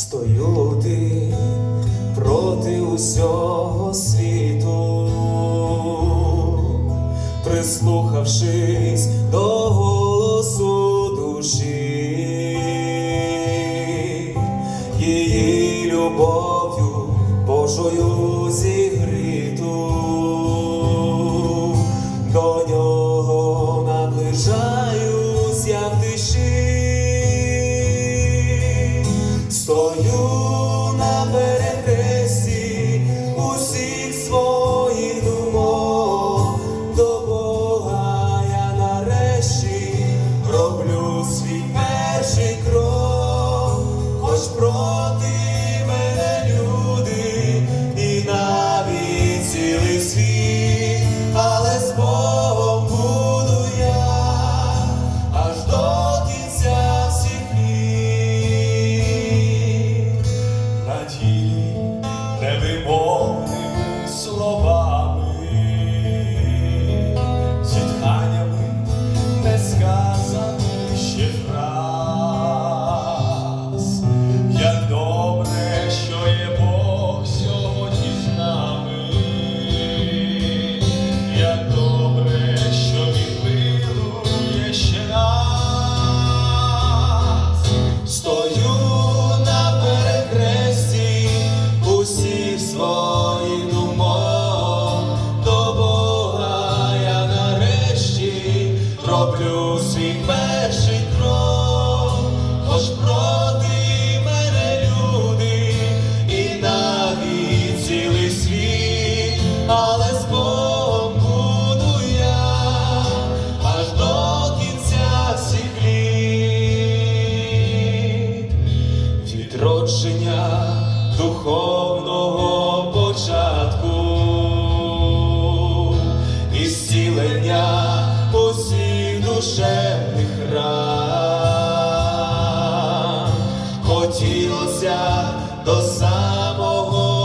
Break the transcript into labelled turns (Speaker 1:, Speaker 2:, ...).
Speaker 1: стою ти проти усього світу, прислухавшись до голосу душі, її любов'ю Божою зігріту, до нього наближаюсь я в тиші,
Speaker 2: невимовними словами, зітханнями несказаних ще фраз. Як добре, що є Бог сьогодні з нами, як добре, що Він милує ще нас.
Speaker 1: Стою на перехресті усіх своїх думок, до Бога я нарешті роблю свій перший душевних ран. Хотілося до самого